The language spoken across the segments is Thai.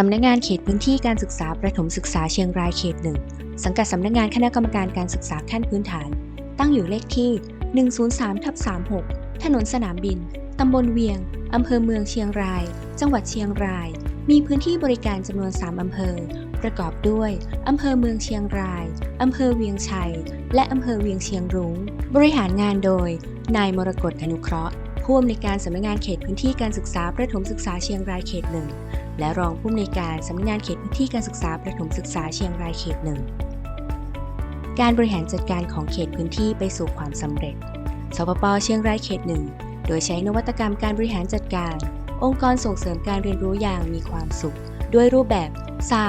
สำนักงานเขตพื้นที่การศึกษาประถมศึกษาเชียงรายเขตหนึ่งสังกัดสำนักงานคณะกรรมการการศึกษาขั้นพื้นฐาน ตั้งอยู่เลขที่ 103ทับ36 ถนนสนามบิน ตำบลเวียง อำเภอเมืองเชียงราย จังหวัดเชียงราย มีพื้นที่บริการจำนวน 3 อำเภอ ประกอบด้วย อำเภอเมืองเชียงราย อำเภอเวียงชัย และอำเภอเวียงเชียงรุง้ง บริหารงานโดย นายมรกตอนุเคราะห์ผู้อำนวยการสำนักงานเขตพื้นที่การศึกษาประถมศึกษาเชียงรายเขตหนึ่ง และรองผู้อำนวยการสำนักงานเขตพื้นที่การศึกษาประถมศึกษาเชียงรายเขตหนึ่งการบริหารจัดการของเขตพื้นที่ไปสู่ความสำเร็จ สปปเชียงรายเขตหนึ่งโดยใช้นวัตกรรมการบริหารจัดการ องค์กรส่งเสริมการเรียนรู้อย่างมีความสุข ด้วยรูปแบบ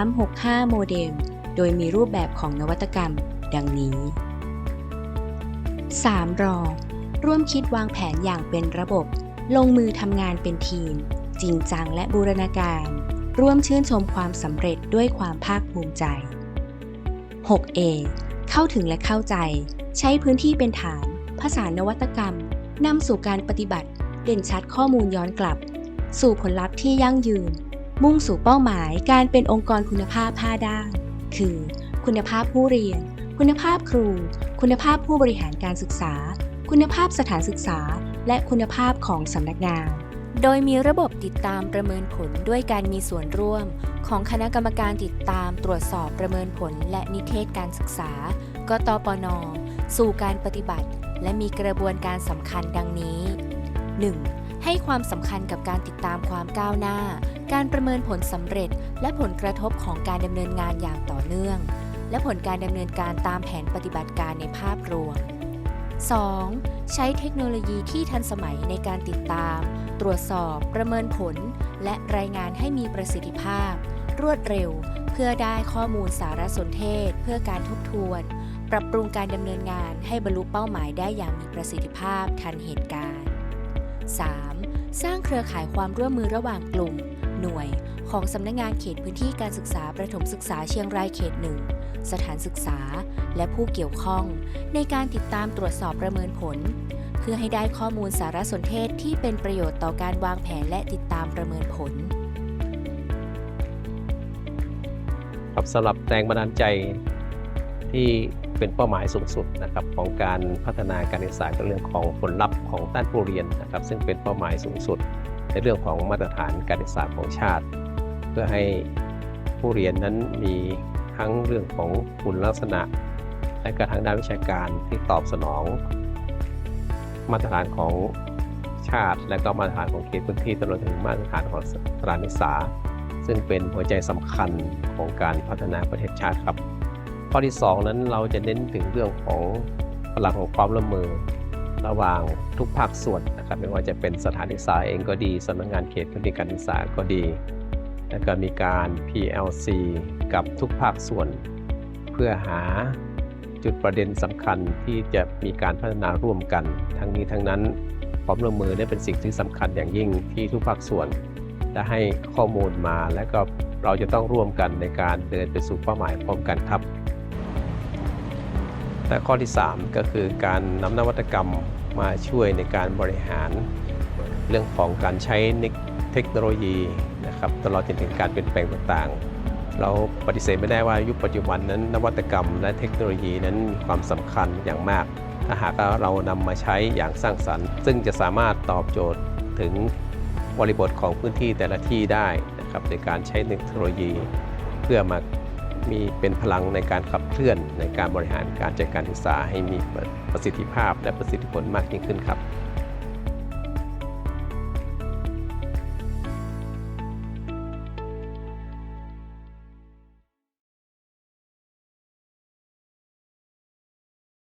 365 โมเดล โดยมีรูปแบบของนวัตกรรม ดังนี้ 3. รอ ร่วมคิดวางแผนอย่างเป็นระบบ ลงมือทำงานเป็นทีม จริงจังและบูรณาการ ร่วมชื่นชมความสำเร็จด้วยความภาคภูมิใจ 6A เข้าถึงและเข้าใจ ใช้พื้นที่เป็นฐานผสานวัตกรรมนำสู่การปฏิบัติ เด่นชัดข้อมูลย้อนกลับ สู่ผลลัพธ์ที่ยั่งยืน มุ่งสู่เป้าหมายการเป็นองค์กรคุณภาพ 5 ด้าน คือ คุณภาพผู้เรียน คุณภาพครู คุณภาพผู้บริหารการศึกษา คุณภาพสถานศึกษา และคุณภาพของสำนักงาน โดยมีระบบติดตามประเมินผลด้วยการมีส่วนร่วม ของคณะกรรมการติดตามตรวจสอบประเมินผล และนิเทศการศึกษา กตปน สู่การปฏิบัติ และมีกระบวนการสำคัญดังนี้ 1. ให้ความสำคัญกับการติดตามความก้าวหน้า การประเมินผลสำเร็จ และผลกระทบของการดำเนินงานอย่างต่อเนื่อง และผลการดำเนินการตามแผนปฏิบัติการในภาพรวม 2. ใช้เทคโนโลยีที่ทันสมัยในการติดตาม ตรวจสอบประเมินผล และรายงานให้มีประสิทธิภาพ รวดเร็ว เพื่อได้ข้อมูลสารสนเทศ เพื่อการทบทวน ปรับปรุงการดำเนินงานให้บรรลุเป้าหมายได้อย่างมีประสิทธิภาพทันเหตุการณ์ 3. สร้างเครือข่ายความร่วมมือระหว่างกลุ่ม หน่วย ของสำนักงานเขตพื้นที่การศึกษาประถมศึกษาเชียงรายเขตหนึ่งสถานศึกษา และผู้เกี่ยวข้อง ในการติดตามตรวจสอบประเมินผล พื่อให้ได้ข้อมูลสารสนเทศที่เป็นประโยชน์ต่อการวางแผนและติดตามประเมินผล ครับสำหรับแรงบันดาลใจที่เป็นเป้าหมายสูงสุดนะครับของการพัฒนาการศึกษาก็เรื่องของผลลัพธ์ของด้านผู้เรียนนะครับ ซึ่งเป็นเป้าหมายสูงสุด ในเรื่องของมาตรฐานการศึกษาของชาติ เพื่อให้ผู้เรียนนั้นมีทั้งเรื่องของคุณลักษณะ และก็ทางด้านวิชาการที่ตอบสนอง มาตรฐานของชาติ และก็มาตรฐานของเขตพื้นที่ตลอดถึงมาตรฐานของสถานศึกษา ซึ่งเป็นหัวใจสำคัญของการพัฒนาประเทศชาติครับ ข้อที่ 2 นั้นเราจะเน้นถึงเรื่องของพลังของความร่วมมือ ระหว่างทุกภาคส่วนนะครับไม่ว่าจะเป็นสถานศึกษาเองก็ดีสำนักงานเขตพื้นที่การศึกษาก็ดี แล้วก็มีการ PLC กับทุกภาคส่วน เพื่อหา จุดประเด็นสำคัญที่จะมีการพัฒนาร่วมกัน ทั้งนี้ทั้งนั้นความร่วมมือเนี่เป็นสิ่งที่สำคัญอย่างยิ่งที่ทุกภาคส่วนได้ให้ข้อมูลมาและก็เราจะต้องร่วมกันในการเดินไปสู่เป้าหมายพร้อมกันครับ และข้อที่ 3 ก็คือการนำนวัตกรรมมาช่วยในการบริหาร เรื่องของการใช้เทคโนโลยีนะครับตลอดจนถึงการเปลี่ยนแปลงต่างๆ เราปฏิเสธไม่ได้ว่ายุคปัจจุบันนั้น นวัตกรรมและเทคโนโลยีนั้นมีความสำคัญอย่างมาก ถ้าหากเรานำมาใช้อย่างสร้างสรรค์ ซึ่งจะสามารถตอบโจทย์ถึงบริบทของพื้นที่แต่ละที่ได้นะครับในการใช้เทคโนโลยี เพื่อมามีเป็นพลังในการขับเคลื่อนในการบริหารการจัดการศึกษาให้มีประสิทธิภาพและประสิทธิผลมากยิ่งขึ้นครับ